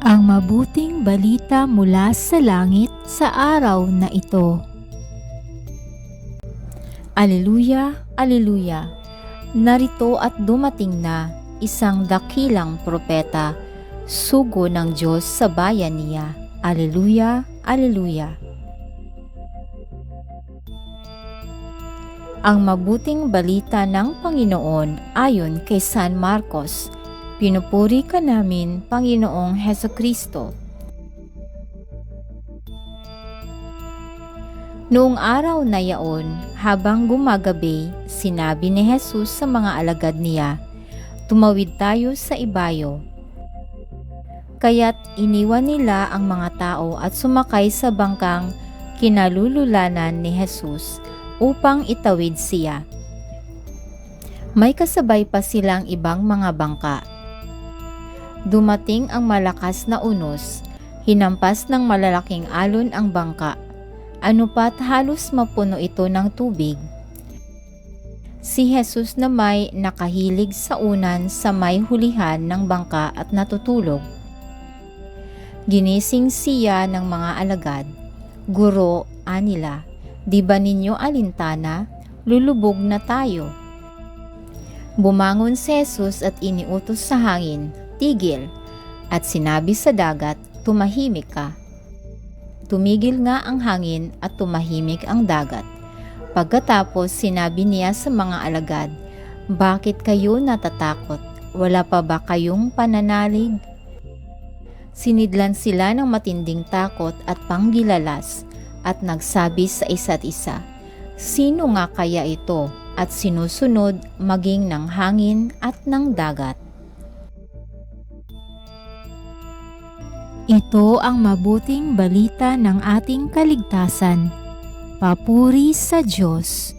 ang mabuting balita mula sa langit sa araw na ito. Aleluya, Aleluya! Narito at dumating na isang dakilang propeta, sugo ng Diyos sa bayan niya. Aleluya, Aleluya! Ang mabuting balita ng Panginoon ayon kay San Marcos. Pinupuri ka namin, Panginoong Heso Kristo. Noong araw na yaon, habang gumagabi, sinabi ni Jesus sa mga alagad niya, Tumawid tayo sa ibayo. Kaya't iniwan nila ang mga tao at sumakay sa bangkang kinalululanan ni Jesus upang itawid siya. May kasabay pa silang ibang mga bangka. Dumating ang malakas na unos, hinampas ng malalaking alon ang bangka. Ano pat halos mapuno ito ng tubig. Si Jesus na may nakahilig sa unan sa may hulihan ng bangka at natutulog. Ginising siya ng mga alagad. Guro, anila, di ba ninyo alintana? Lulubog na tayo. Bumangon si Jesus at iniutos sa hangin, tigil, at sinabi sa dagat, tumahimik ka. Tumigil nga ang hangin at tumahimik ang dagat. Pagkatapos sinabi niya sa mga alagad, Bakit kayo natatakot? Wala pa ba kayong pananalig? Sinidlan sila ng matinding takot at panggilalas at nagsabi sa isa't isa, Sino nga kaya ito at sinusunod maging ng hangin at ng dagat? Ito ang mabuting balita ng ating kaligtasan. Papuri sa Diyos.